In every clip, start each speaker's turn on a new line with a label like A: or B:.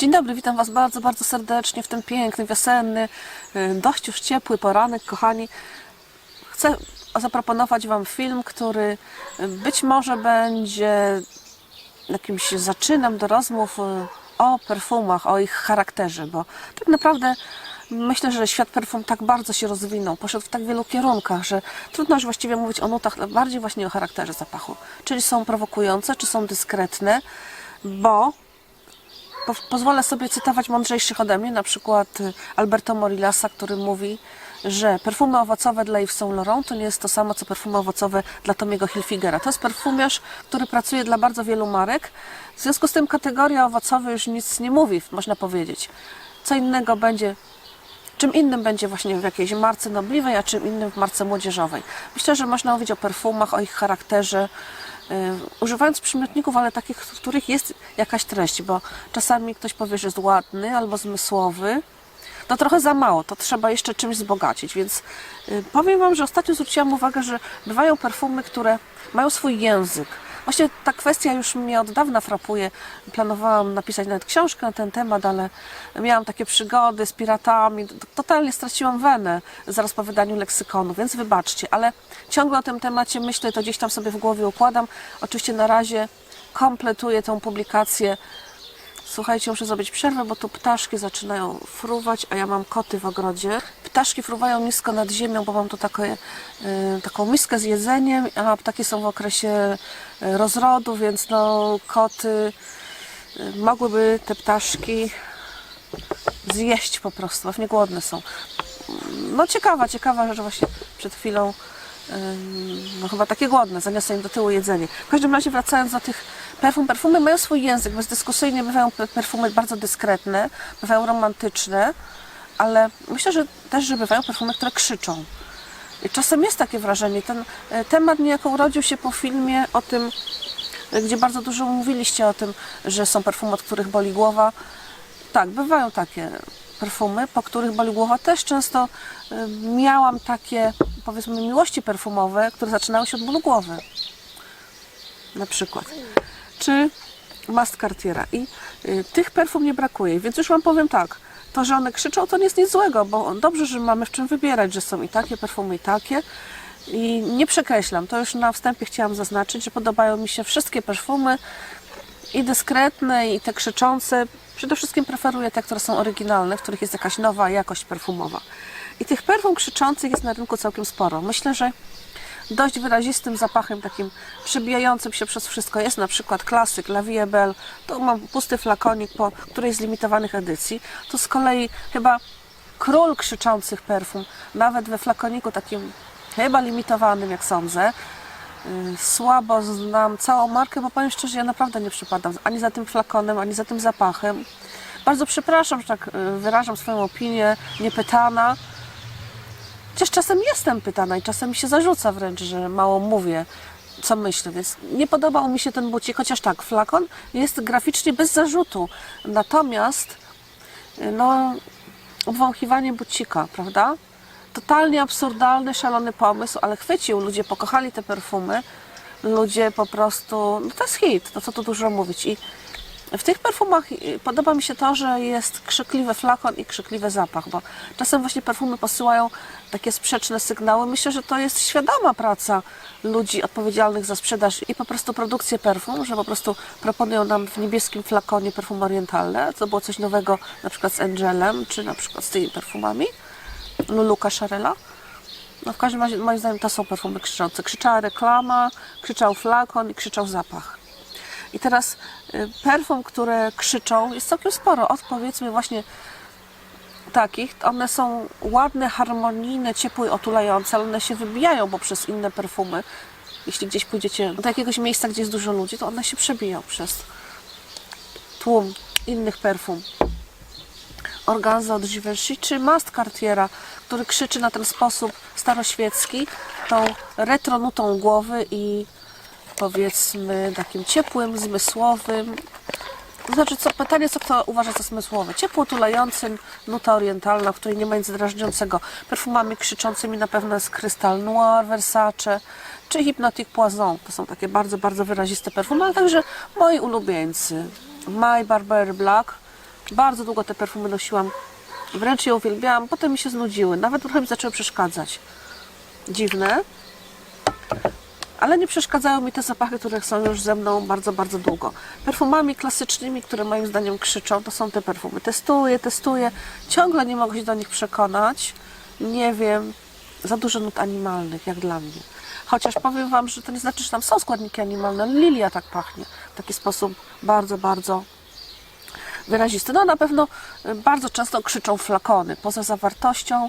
A: Dzień dobry, witam Was bardzo, bardzo serdecznie w ten piękny, wiosenny, y, dość już ciepły poranek, kochani. Chcę zaproponować Wam film, który być może będzie jakimś zaczynem do rozmów y, o perfumach, o ich charakterze, bo tak naprawdę myślę, że świat perfum tak bardzo się rozwinął, poszedł w tak wielu kierunkach, że trudno już właściwie mówić o nutach, bardziej właśnie o charakterze zapachu. Czyli są prowokujące, czy są dyskretne, bo po, pozwolę sobie cytować mądrzejszych ode mnie, na przykład y, Alberto Morillasa, który mówi, że perfumy owocowe dla Yves Saint Laurent to nie jest to samo, co perfumy owocowe dla Tomiego Hilfigera. To jest perfumiarz, który pracuje dla bardzo wielu marek. W związku z tym kategoria owocowa już nic nie mówi, można powiedzieć. Co innego będzie Czym innym będzie właśnie w jakiejś marce nobliwej, a czym innym w marce młodzieżowej. Myślę, że można mówić o perfumach, o ich charakterze, używając przymiotników, ale takich, w których jest jakaś treść, bo czasami ktoś powie, że jest ładny albo zmysłowy. To trochę za mało, to trzeba jeszcze czymś wzbogacić, więc yy, powiem Wam, że ostatnio zwróciłam uwagę, że bywają perfumy, które mają swój język. Właśnie ta kwestia już mnie od dawna frapuje. Planowałam napisać nawet książkę na ten temat, ale miałam takie przygody z piratami. Totalnie straciłam wenę zaraz po wydaniu leksykonu, więc wybaczcie, ale ciągle o tym temacie myślę, to gdzieś tam sobie w głowie układam. Oczywiście na razie kompletuję tą publikację. Słuchajcie, muszę zrobić przerwę, bo tu ptaszki zaczynają fruwać, a ja mam koty w ogrodzie. Ptaszki fruwają nisko nad ziemią, bo mam tu takie, y, taką miskę z jedzeniem, a ptaki są w okresie y, rozrodu, więc no koty y, mogłyby te ptaszki zjeść po prostu, pewnie głodne są. No ciekawa, ciekawa, że właśnie przed chwilą no chyba takie głodne, zaniosę im do tyłu jedzenie. W każdym razie wracając do tych perfum, perfumy mają swój język, bezdyskusyjnie bywają pe- perfumy bardzo dyskretne, bywają romantyczne, ale myślę, że też, że bywają perfumy, które krzyczą. I czasem jest takie wrażenie, ten e, temat niejako urodził się po filmie o tym, e, gdzie bardzo dużo mówiliście o tym, że są perfumy, od których boli głowa. Tak, bywają takie perfumy, po których boli głowa. Też często y, miałam takie, powiedzmy, miłości perfumowe, które zaczynały się od bólu głowy. Na przykład. Czy Mast Cartiera. I y, tych perfum nie brakuje. Więc już Wam powiem tak. To, że one krzyczą, to nie jest nic złego, bo dobrze, że mamy w czym wybierać, że są i takie perfumy, i takie. I nie przekreślam. To już na wstępie chciałam zaznaczyć, że podobają mi się wszystkie perfumy, i dyskretne, i te krzyczące. Przede wszystkim preferuję te, które są oryginalne, w których jest jakaś nowa jakość perfumowa. I tych perfum krzyczących jest na rynku całkiem sporo. Myślę, że dość wyrazistym zapachem, takim przebijającym się przez wszystko jest na przykład klasyk La Vie Belle. Tu mam pusty flakonik po którejś z limitowanych edycji. Tu z kolei chyba król krzyczących perfum, nawet we flakoniku takim chyba limitowanym, jak sądzę. Y, Słabo znam całą markę, bo powiem szczerze, ja naprawdę nie przypadam ani za tym flakonem, ani za tym zapachem. Bardzo przepraszam, że tak y, wyrażam swoją opinię, niepytana. Chociaż czasem jestem pytana i czasem mi się zarzuca wręcz, że mało mówię, co myślę, więc nie podobał mi się ten bucik, chociaż tak, flakon jest graficznie bez zarzutu. Natomiast y, no, obwąchiwanie bucika, prawda? Totalnie absurdalny, szalony pomysł, ale chwycił, ludzie pokochali te perfumy, ludzie po prostu, no to jest hit, to co tu dużo mówić i w tych perfumach y, podoba mi się to, że jest krzykliwy flakon i krzykliwy zapach, bo czasem właśnie perfumy posyłają takie sprzeczne sygnały. Myślę, że to jest świadoma praca ludzi odpowiedzialnych za sprzedaż i po prostu produkcję perfum, że po prostu proponują nam w niebieskim flakonie perfumy orientalne, to było coś nowego na przykład z Angelem, czy na przykład z tymi perfumami Luluka Charela. No w każdym razie moim zdaniem to są perfumy krzyczące. Krzyczała reklama, krzyczał flakon i krzyczał zapach. I teraz y, perfum, które krzyczą, jest całkiem sporo. Od powiedzmy właśnie takich, one są ładne, harmonijne, ciepłe i otulające, ale one się wybijają poprzez inne perfumy. Jeśli gdzieś pójdziecie do jakiegoś miejsca, gdzie jest dużo ludzi, to one się przebiją przez tłum innych perfum. Organza od Givenchy, czy Mast Cartiera, który krzyczy na ten sposób staroświecki, tą retro nutą głowy i powiedzmy takim ciepłym, zmysłowym. To znaczy, co, pytanie, co kto uważa za zmysłowy. Ciepło tulający, nuta orientalna, w której nie ma nic drażniącego. Perfumami krzyczącymi na pewno jest Crystal Noir, Versace, czy Hypnotic Poison. To są takie bardzo, bardzo wyraziste perfumy, ale także moi ulubieńcy. My Barber Black, Bardzo długo te perfumy nosiłam. Wręcz je uwielbiałam, potem mi się znudziły. Nawet trochę mi zaczęły przeszkadzać. Dziwne. Ale nie przeszkadzają mi te zapachy, które są już ze mną bardzo, bardzo długo. Perfumami klasycznymi, które moim zdaniem krzyczą, to są te perfumy. Testuję, testuję. Ciągle nie mogę się do nich przekonać. Nie wiem. Za dużo nut animalnych, jak dla mnie. Chociaż powiem Wam, że to nie znaczy, że tam są składniki animalne. Lilia tak pachnie. W taki sposób bardzo, bardzo wyrazisty. No na pewno bardzo często krzyczą flakony. Poza zawartością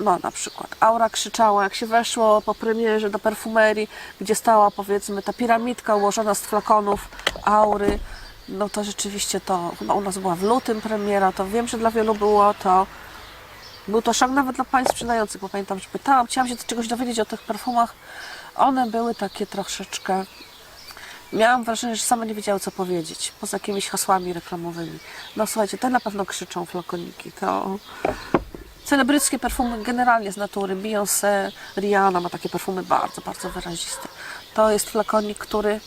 A: no na przykład. Aura krzyczała, jak się weszło po premierze do perfumerii, gdzie stała powiedzmy ta piramidka ułożona z flakonów Aury, no to rzeczywiście to, chyba u nas była w lutym premiera, to wiem, że dla wielu było to, był to szok nawet dla pań sprzedających, bo pamiętam, że pytałam, chciałam się czegoś dowiedzieć o tych perfumach, one były takie troszeczkę, miałam wrażenie, że same nie wiedziały co powiedzieć, poza jakimiś hasłami reklamowymi. No słuchajcie, te na pewno krzyczą flakoniki, to celebryckie perfumy generalnie z natury. Beyoncé, Rihanna ma takie perfumy bardzo, bardzo wyraziste. To jest flakonik, który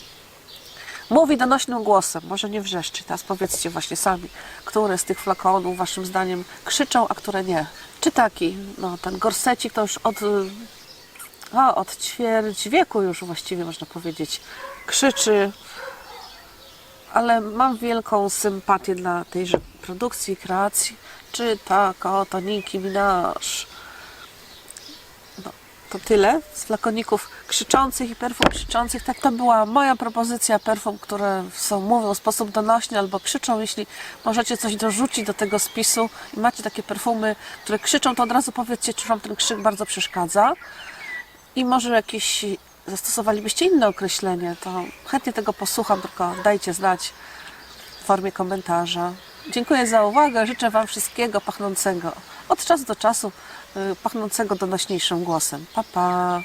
A: mówi donośnym głosem, może nie wrzeszczy. Teraz powiedzcie właśnie sami, które z tych flakonów waszym zdaniem krzyczą, a które nie. Czy taki, no ten gorsecik to już od, o, od ćwierć wieku już właściwie można powiedzieć krzyczy, ale mam wielką sympatię dla tejże produkcji, kreacji. Czy tak, o, to Nicki Minaj. No, to tyle z flakoników krzyczących i perfum krzyczących. Tak to była moja propozycja perfum, które są, mówią w sposób donośny albo krzyczą. Jeśli możecie coś dorzucić do tego spisu i macie takie perfumy, które krzyczą, to od razu powiedzcie, czy Wam ten krzyk bardzo przeszkadza. I może jakieś zastosowalibyście inne określenie, to chętnie tego posłucham, tylko dajcie znać w formie komentarza. Dziękuję za uwagę, życzę Wam wszystkiego pachnącego, od czasu do czasu y, pachnącego donośniejszym głosem. Pa, pa!